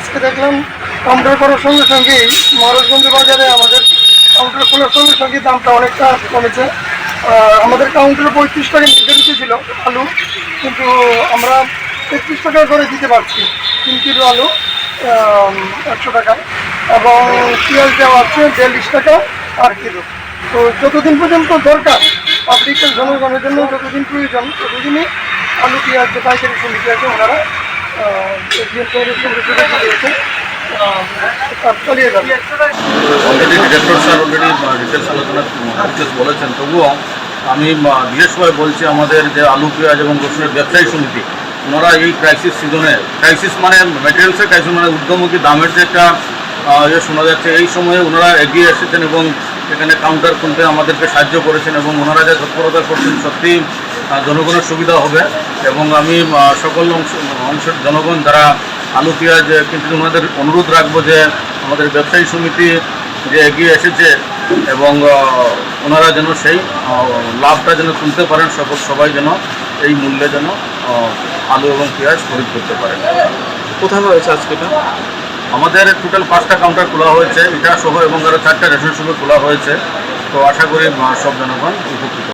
আজকে দেখলাম কাউন্টার করার সঙ্গে সঙ্গেই মহারাজগঞ্জ বাজারে আমাদের কাউন্টার খোলার সঙ্গে সঙ্গে দামটা অনেকটা কমেছে। আমাদের কাউন্টারে পঁয়ত্রিশ টাকা নির্ধারিত ছিল আলু, কিন্তু আমরা তেত্রিশ টাকা করে দিতে পারছি তিন কিলো আলু একশো টাকা এবং পেঁয়াজ দেওয়া হচ্ছে বিয়াল্লিশ টাকা আর কিলো। তো যতদিন পর্যন্ত দরকার পাবলিকের জনগণের জন্য যতদিন প্রয়োজন, ততদিনই আলু, পেঁয়াজ, যে পাইকারি সমিতি আছে ওনারা অলরেডি স্যার অলরেডি ডিটেলস আলোচনা ডিটেলস বলেছেন। তবুও আমি আহ, বিশেষভাবে বলছি আমাদের যে আলু পেঁয়াজ এবং রসুনের ব্যবসায়ী সমিতি ওনারা এই ক্রাইসিস সিজনে ক্রাইসিস মানে ম্যাটেরিয়ালসের ক্রাইসিস মানে ঊর্ধ্বমুখী দামের যে একটা ইয়ে শোনা যাচ্ছে এই সময়ে ওনারা এগিয়ে এসেছেন এবং এখানে কাউন্টার খুলতে আমাদেরকে সাহায্য করেছেন এবং ওনারা যা তৎপরতা করছেন সত্যি জনগণের সুবিধা হবে। এবং আমি সকল অংশ, অংশের জনগণ যারা আলু, পেঁয়াজ কিন্তু ওনাদের অনুরোধ রাখব যে আমাদের ব্যবসায়ী সমিতি যে এগিয়ে এসেছে এবং ওনারা যেন সেই লাভটা যেন তুলতে পারেন, সকল, সবাই যেন এই মূল্যে যেন আলু এবং পেঁয়াজ খরিদ করতে পারেন। কোথায় হয়েছে আজকে আমাদের টোটাল পাঁচটা কাউন্টার খোলা হয়েছে, এটা সহ এবং আরও চারটা রেশন সহ খোলা হয়েছে। তো আশা করি সব জনগণ উপকৃত